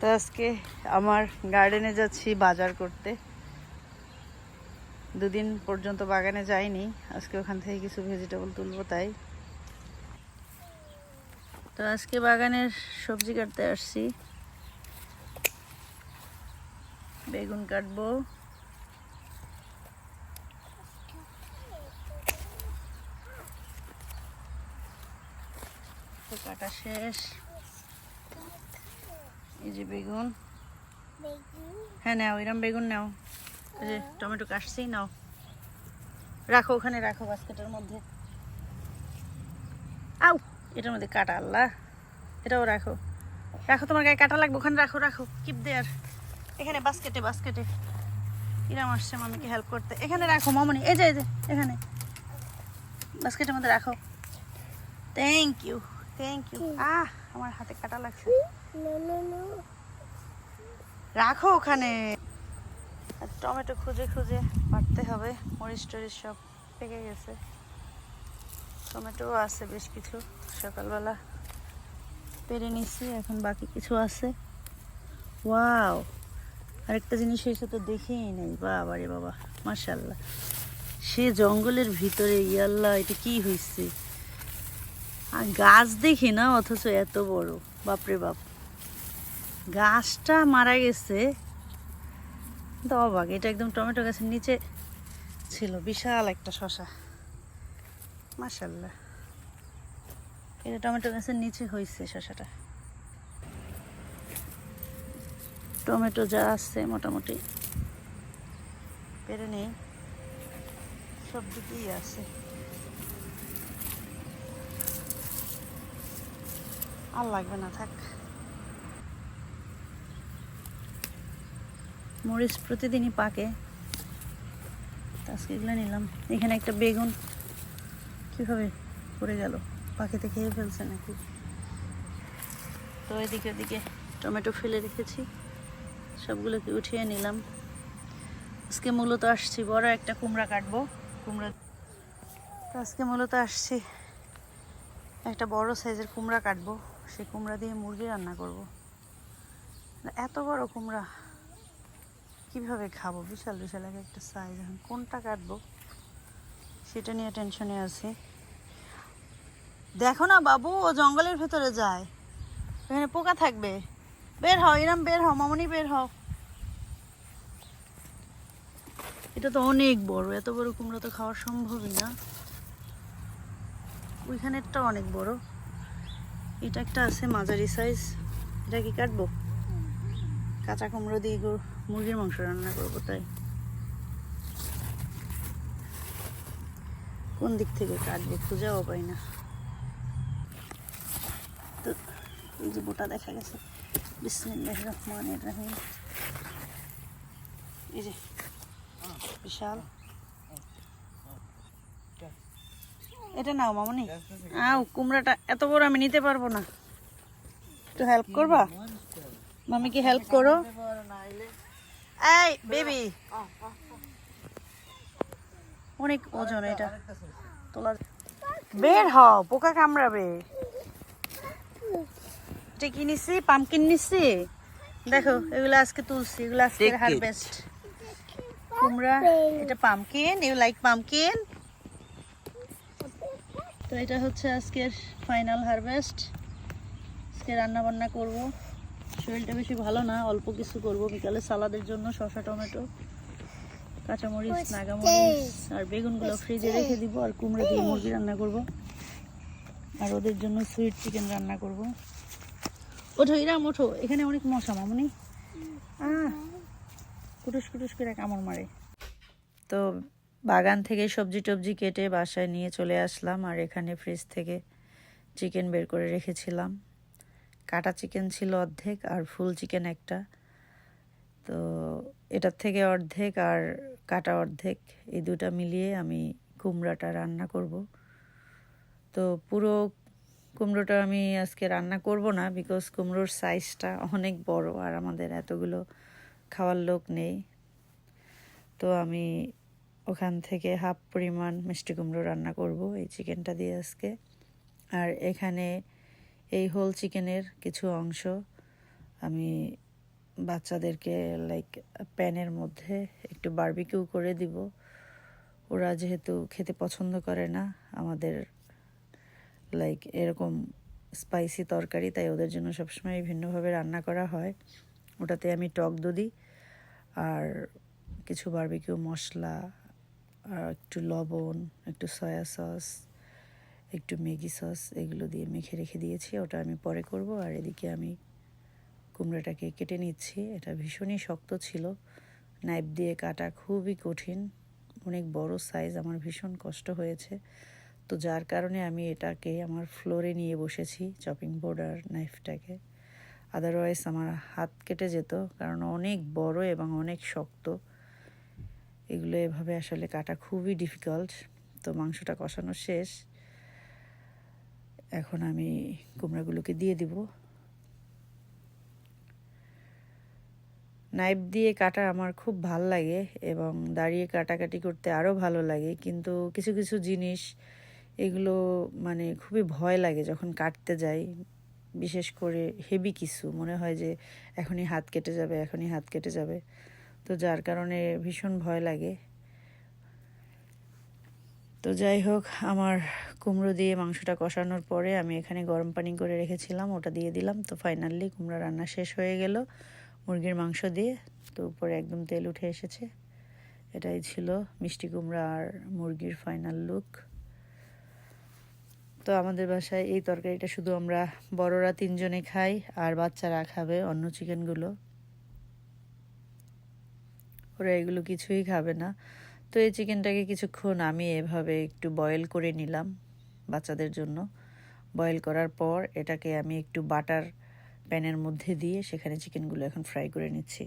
তো আজকে আমার গার্ডেনে যাচ্ছি বাজার করতে। দুদিন পর্যন্ত বাগানে যাইনি, আজকে ওখান থেকে কিছু ভেজিটেবল তুলবো তাই। তো আজকে বাগানের সবজি কাটতে আসছি। বেগুন কাটবো। কাটা শেষ। এই যে বেগুন। হ্যাঁ নাও এরম বেগুন নাও। এই যে টমেটো কাটছি নাও। রাখো ওখানে রাখো বাস্কেটের মধ্যে। আউ এটার মধ্যে কাটা আল্লাহ। এটাও রাখো। রাখো তোমার গায়ে কাটা লাগবে ওখানে রাখো রাখো। কিপ দেয়ার এখানে বাস্কেটে বাস্কেটে। ইরাম আসছে মামিকে হেল্প করতে। এখানে রাখো মামনি এই যে এই যে এখানে। বাস্কেটের মধ্যে রাখো। থ্যাংক ইউ থ্যাংক ইউ আহ আমার হাতে কাটা লাগছে। রাখো ওখানে। আর টমেটো খুঁজে খুঁজে পারতে হবে। মরিচ টরিচ সব পেকে গেছে। টমেটো আছে বেশ কিছু। সকালবেলা পেরে নিছি, এখন বাকি কিছু আছে। ওয়াও! আরেকটা জিনিস হয়েছে তো দেখেই নেই। বাবা রে বাবা মার্শাল্লাহ সে জঙ্গলের ভিতরে, ইয়াল্লাহ, এটা কি হয়েছে আর গাছ দেখি না, অথচ এত বড়। বাপরে বাপ। গাছটা মারা গেছে। কিন্তু অবাক, এটা একদম টমেটো গাছের নিচে ছিল, বিশাল একটা শশা। মাশাল্লাহ এটা টমেটো গাছের নিচে হয়েছে শশাটা। টমেটো যা আছে মোটামুটি পেরে নেই। সব দিকেই আছে। আর লাগবে না, থাক। মরিচ প্রতিদিনই পাকে। আজকে এগুলো নিলাম। এখানে একটা বেগুন কীভাবে পড়ে গেল? পাখিতে খেয়ে ফেলছে নাকি? তো এদিকে ওদিকে টমেটো ফেলে রেখেছি। সবগুলোকে উঠিয়ে নিলাম। আজকে মূলত আসছি, বড় একটা কুমড়া কাটবো। কুমড়া তো আজকে মূলত আসছি, একটা বড় সাইজের কুমড়া কাটবো। সেই কুমড়া দিয়ে মুরগি রান্না করব। এত বড় কুমড়া। কীভাবে খাব? বিশাল বিশাল এক একটা সাইজ এখন। কোনটা কাটবো? সেটা নিয়ে টেনশনে আছি। দেখো না বাবু, ও জঙ্গলের ভেতরে যায়। এখানে পোকা থাকবে। বের হও এরম বের হও, মামনি, বের হও। এটা তো অনেক বড়। এত বড় কুমড়া তো খাওয়া সম্ভবই না। ওইখানেরটা অনেক বড়। এটা একটা আছে মাঝারি সাইজ এটা কি কাটবো? কাঁচা কুমড়ো দিয়ে গো- মুরগির মাংস রান্না করব, তাই। কোন দিক থেকে কাটবো খুঁজেও পাই না। তো, এই যে বোটা দেখা গেছে। বিসমিল্লাহ রহমানির রহিম। এই যে, বিশাল। এটা নাও মামনি। আও, কুমড়াটা এত বড় আমি নিতে পারব না। একটু হেল্প করবা? মামি কি হেল্প করো। এই বেবি। অনেক ওজন এটা। তোলা বের হও পোকা কামড়াবে। এটা পামকিন নিচ্ছি দেখো এগুলো আজকে তুলছি এগুলো আজকে হারভেস্ট কুমড়া এটা পামকিন ইউ লাইক পামকিন তো এটা হচ্ছে আজকের ফাইনাল হারভেস্ট আজকে রান্না বান্না করব। শরীরটা বেশি ভালো না অল্প কিছু করব বিকালে সালাদের জন্য শসা টমেটো কাঁচামরিচ নাগামরিচ আর বেগুনগুলো ফ্রিজে রেখে দিব আর কুমড়ো দিয়ে মুরগি রান্না করব। আর ওদের জন্য সুইট চিকেন রান্না করব। ওঠো ইরাম ওঠো। এখানে অনেক মশা মামনি। কুটুস কুটুস করে কামড় মারে। তো বাগান থেকে সবজি টবজি কেটে বাসায় নিয়ে চলে আসলাম আর এখানে ফ্রিজ থেকে চিকেন বের করে রেখেছিলাম। কাটা চিকেন ছিল অর্ধেক আর ফুল চিকেন একটা। তো এটার থেকে অর্ধেক আর কাটা অর্ধেক এই দুটা মিলিয়ে আমি কুমড়াটা রান্না করব। তো পুরো কুমড়োটা আমি আজকে রান্না করব না বিকজ কুমড়োর সাইজটা অনেক বড় আর আমাদের এতগুলো খাওয়ার লোক নেই। তো আমি ওখান থেকে হাফ পরিমাণ মিষ্টি কুমড়ো রান্না করব এই চিকেনটা দিয়ে আজকে। আর এখানে এই হোল চিকেনের কিছু অংশ আমি বাচ্চাদেরকে লাইক প্যানের মধ্যে একটু বারবিকিউ করে দিব। ওরা যেহেতু খেতে পছন্দ করে না, আমাদের লাইক এরকম স্পাইসি তরকারি, তাই ওদের জন্য সবসময় ভিন্নভাবে রান্না করা হয়। ওটাতে আমি টক দধি আর কিছু বার্বিকিউ মশলা, আর একটু লবণ, একটু সয়া সস একটু ম্যাগি সস এগুলো দিয়ে মেখে রেখে দিয়েছি, ওটা আমি পরে করব। আর এদিকে আমি কুমড়োটাকে কেটে নিচ্ছি। এটা ভীষণই শক্ত ছিল। নাইফ দিয়ে কাটা খুবই কঠিন। অনেক বড় সাইজ, আমার ভীষণ কষ্ট হয়েছে। তো যার কারণে আমি এটাকে আমার ফ্লোরে নিয়ে বসেছি, চপিং বোর্ড আর নাইফটাকে। আদারওয়াইজ আমার হাত কেটে যেত, কারণ অনেক বড় এবং অনেক শক্ত। এগুলো এভাবে আসলে কাটা খুবই ডিফিকাল্ট তো মাংসটা কষানো শেষ। এখন আমি কুমড়াগুলোকে দিয়ে দিব। নাইফ দিয়ে কাটা আমার খুব ভালো লাগে এবং দাঁড়িয়ে কাটাকাটি করতে আরও ভালো লাগে, কিন্তু কিছু কিছু জিনিস এগুলো মানে খুবই ভয় লাগে যখন কাটতে যাই, বিশেষ করে হেভি কিছু। মনে হয় যে এখনই হাত কেটে যাবে, এখনই হাত কেটে যাবে। তো যার কারণে ভীষণ ভয় লাগে। তো যাই হোক, আমার কুমড়ো দিয়ে মাংসটা কষানোর পরে আমি এখানে গরম পানি করে রেখেছিলাম, ওটা দিয়ে দিলাম। তো ফাইনালি কুমড়ো রান্না শেষ হয়ে গেল মুরগির মাংস দিয়ে। তো উপরে একদম তেল উঠে এসেছে। এটাই ছিল মিষ্টি কুমড়া আর মুরগির ফাইনাল লুক তো আমাদের বাসায় এই তরকারিটা শুধু আমরা বড়রা তিনজনে খাই আর বাচ্চারা খাবে অন্য চিকেনগুলো ওরা এগুলো কিছুই খাবে না। তো এই চিকেনটাকে কিছুক্ষণ আমি এভাবে একটু বয়েল করে নিলাম বাচ্চাদের জন্য। বয়েল করার পর এটাকে আমি একটু বাটার প্যানের মধ্যে দিয়ে সেখানে চিকেনগুলো এখন ফ্রাই করে নিচ্ছি।